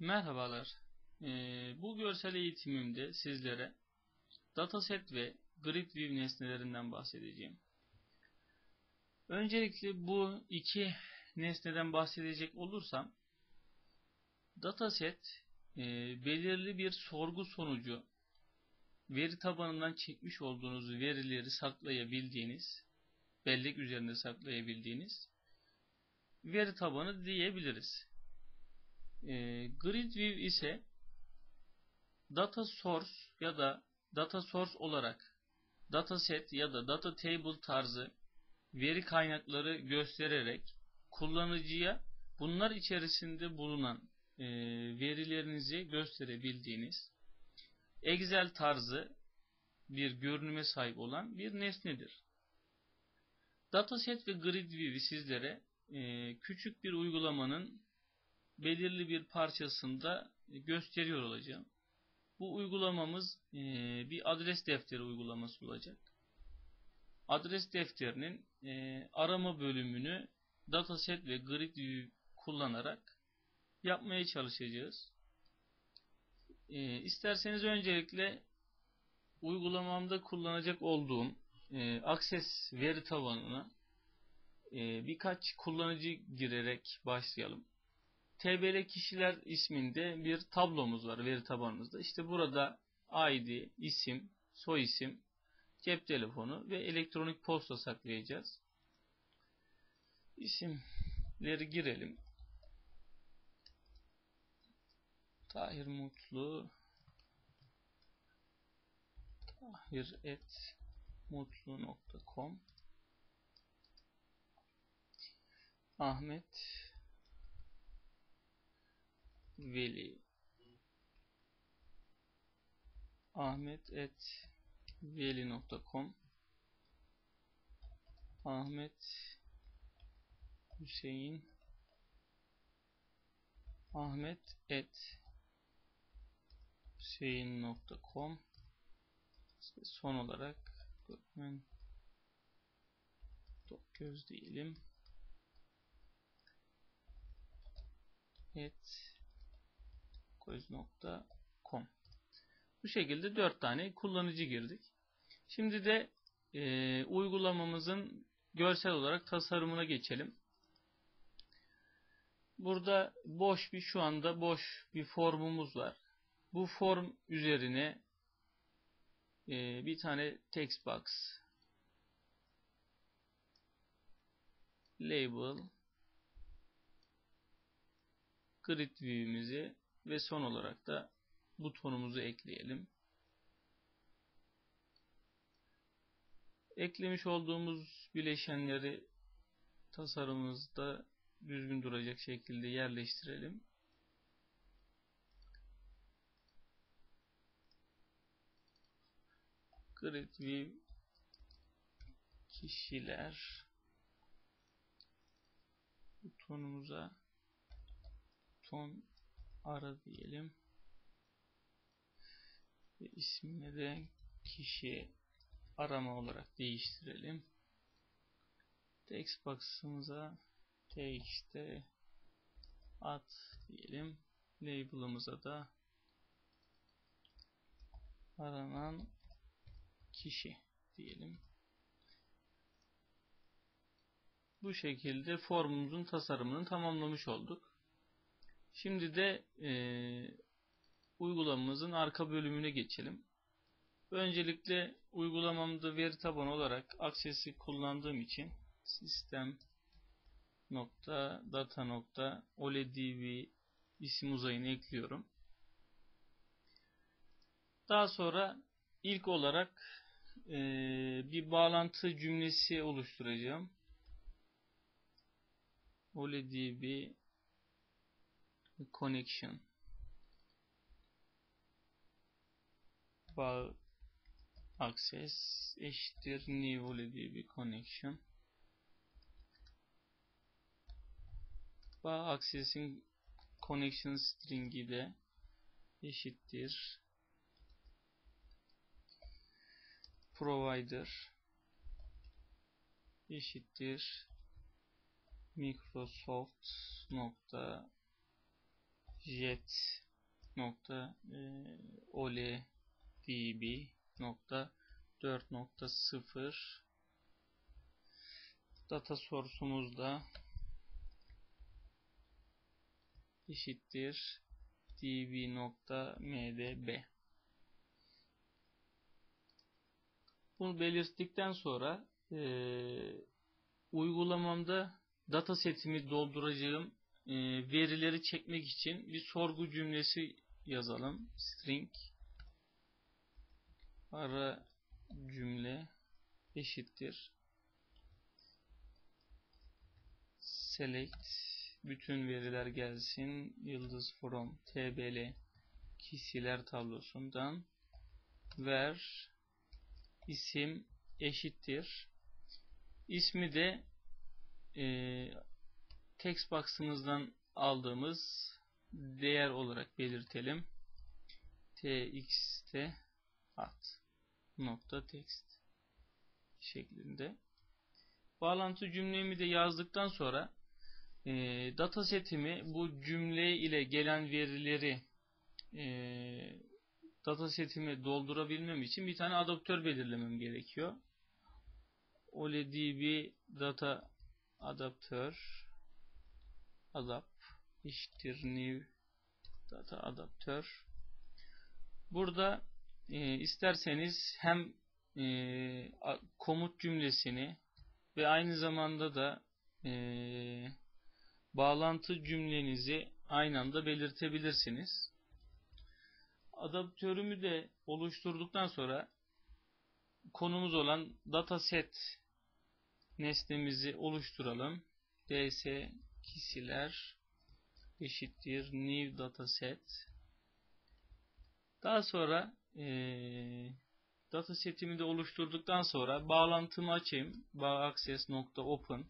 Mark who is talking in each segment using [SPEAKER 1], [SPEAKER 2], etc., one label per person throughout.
[SPEAKER 1] Merhabalar. Ee, bu görsel eğitimimde sizlere dataset ve grid view nesnelerinden bahsedeceğim. Öncelikle bu iki nesneden bahsedecek olursam dataset e, belirli bir sorgu sonucu veri tabanından çekmiş olduğunuz verileri saklayabildiğiniz bellek üzerinde saklayabildiğiniz veri tabanı diyebiliriz. E, grid view ise data source ya da data source olarak dataset ya da data table tarzı veri kaynakları göstererek kullanıcıya bunlar içerisinde bulunan e, verilerinizi gösterebildiğiniz Excel tarzı bir görünüme sahip olan bir nesnedir. Dataset ve grid view'i sizlere e, küçük bir uygulamanın belirli bir parçasında gösteriyor olacağım. Bu uygulamamız e, bir adres defteri uygulaması olacak. Adres defterinin e, arama bölümünü dataset ve grid view kullanarak yapmaya çalışacağız. E, isterseniz öncelikle uygulamamda kullanacak olduğum Access veri tabanına birkaç kullanıcı girerek başlayalım. TBL kişiler isminde bir tablomuz var veri tabanımızda. İşte burada ID, isim, soy isim, cep telefonu ve elektronik posta saklayacağız. İsimleri girelim. Tahir Mutlu tahir et mutlu.com Ahmet Veli. Ahmet et veli.com Ahmet Hüseyin. Ahmet et Hüseyin.com son olarak Gökmen göz diyelim. Et koz.com Bu şekilde dört tane kullanıcı girdik. Şimdi de e, uygulamamızın görsel olarak tasarımına geçelim. Burada boş bir şu anda boş bir formumuz var. Bu form üzerine e, bir tane text box label grid view'imizi ve son olarak da butonumuzu ekleyelim. Eklemiş olduğumuz bileşenleri tasarımımızda düzgün duracak şekilde yerleştirelim. Grid view kişiler butonumuza buton ara diyelim ve ismini de kişi arama olarak değiştirelim. Textbox'ımıza txt at diyelim. Label'ımıza da aranan kişi diyelim. Bu şekilde formumuzun tasarımını tamamlamış olduk. Şimdi de e, uygulamamızın arka bölümüne geçelim. Öncelikle uygulamamda veri tabanı olarak Access'i kullandığım için sistem data nokta isim uzayını ekliyorum. Daha sonra ilk olarak e, bir bağlantı cümlesi oluşturacağım. oledb connection. Bağ access eşittir new bir connection. Bağ access'in connection string'i de eşittir. Provider eşittir. Microsoft nokta jet nokta e, ole db nokta 4.0 data source'umuz da eşittir db.mdb Bunu belirttikten sonra e, uygulamamda data setimi dolduracağım e, verileri çekmek için bir sorgu cümlesi yazalım. String ara cümle eşittir. Select. Bütün veriler gelsin. Yıldız from tbl kişiler tablosundan ver. İsim eşittir. İsmi de e, text box'ımızdan aldığımız değer olarak belirtelim txt at nokta text şeklinde. Bağlantı cümlemi de yazdıktan sonra e, data setimi bu cümle ile gelen verileri e, data setimi doldurabilmem için bir tane adaptör belirlemem gerekiyor. OLEDB data adaptör adapt eşittir new data adaptör burada e, isterseniz hem e, komut cümlesini ve aynı zamanda da e, bağlantı cümlenizi aynı anda belirtebilirsiniz. Adaptörümü de oluşturduktan sonra konumuz olan dataset nesnemizi oluşturalım. ds kişiler eşittir new dataset daha sonra ee, data setimi de oluşturduktan sonra bağlantımı açayım. Bağ access nokta open.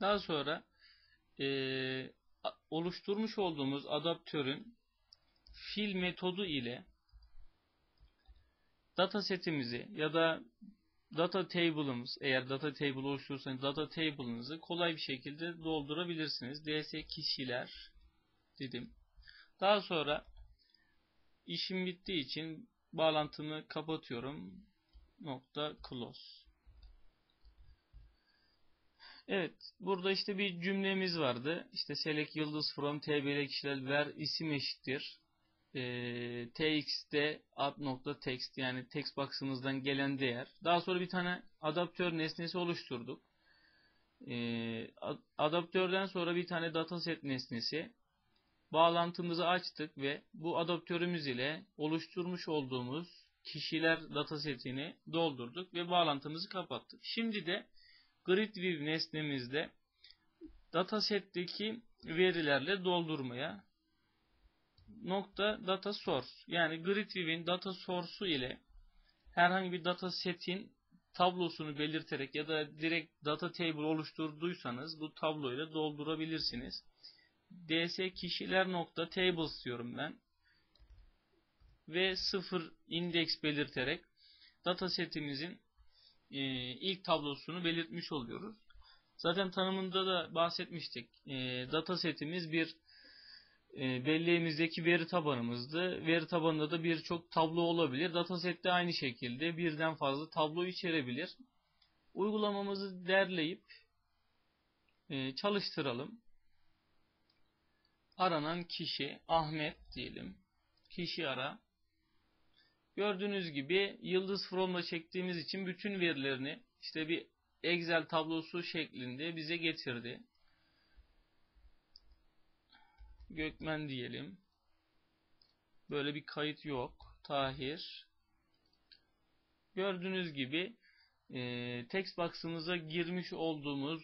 [SPEAKER 1] Daha sonra e, oluşturmuş olduğumuz adaptörün fill metodu ile data setimizi ya da data table'ımız eğer data table oluşturursanız data table'ınızı kolay bir şekilde doldurabilirsiniz. ds kişiler dedim. Daha sonra işim bittiği için bağlantımı kapatıyorum. Nokta close. Evet. Burada işte bir cümlemiz vardı. İşte select yıldız from tbl kişiler ver isim eşittir. E, text yani text box'ımızdan gelen değer. Daha sonra bir tane adaptör nesnesi oluşturduk. E, adaptörden sonra bir tane dataset nesnesi bağlantımızı açtık ve bu adaptörümüz ile oluşturmuş olduğumuz kişiler datasetini doldurduk ve bağlantımızı kapattık. Şimdi de GridView nesnemizde datasetteki verilerle doldurmaya nokta data source yani GridView'in data source'u ile herhangi bir datasetin tablosunu belirterek ya da direkt data table oluşturduysanız bu tabloyla doldurabilirsiniz ds kişiler nokta tables diyorum ben. Ve sıfır indeks belirterek datasetimizin e, ilk tablosunu belirtmiş oluyoruz. Zaten tanımında da bahsetmiştik. E, datasetimiz bir e, belleğimizdeki veri tabanımızdı. Veri tabanında da birçok tablo olabilir. Datasette aynı şekilde birden fazla tablo içerebilir. Uygulamamızı derleyip e, çalıştıralım. Aranan kişi Ahmet diyelim. Kişi ara. Gördüğünüz gibi yıldız from'la çektiğimiz için bütün verilerini işte bir Excel tablosu şeklinde bize getirdi. Gökmen diyelim. Böyle bir kayıt yok. Tahir. Gördüğünüz gibi e, text box'ımıza girmiş olduğumuz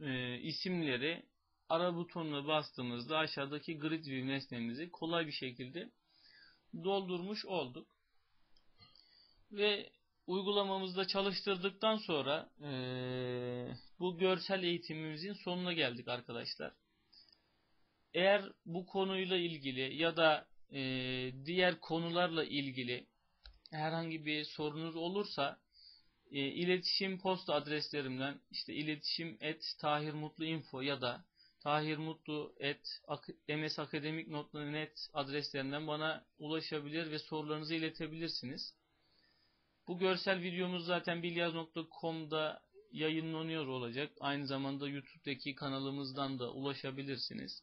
[SPEAKER 1] e, isimleri ara butonuna bastığımızda aşağıdaki grid view nesnemizi kolay bir şekilde doldurmuş olduk. Ve uygulamamızda çalıştırdıktan sonra e, bu görsel eğitimimizin sonuna geldik arkadaşlar eğer bu konuyla ilgili ya da e, diğer konularla ilgili herhangi bir sorunuz olursa e, iletişim posta adreslerimden işte iletişim et tahirmutluinfo ya da tahirmutlu et msakademik.net adreslerinden bana ulaşabilir ve sorularınızı iletebilirsiniz. Bu görsel videomuz zaten bilyaz.com'da yayınlanıyor olacak. Aynı zamanda YouTube'daki kanalımızdan da ulaşabilirsiniz.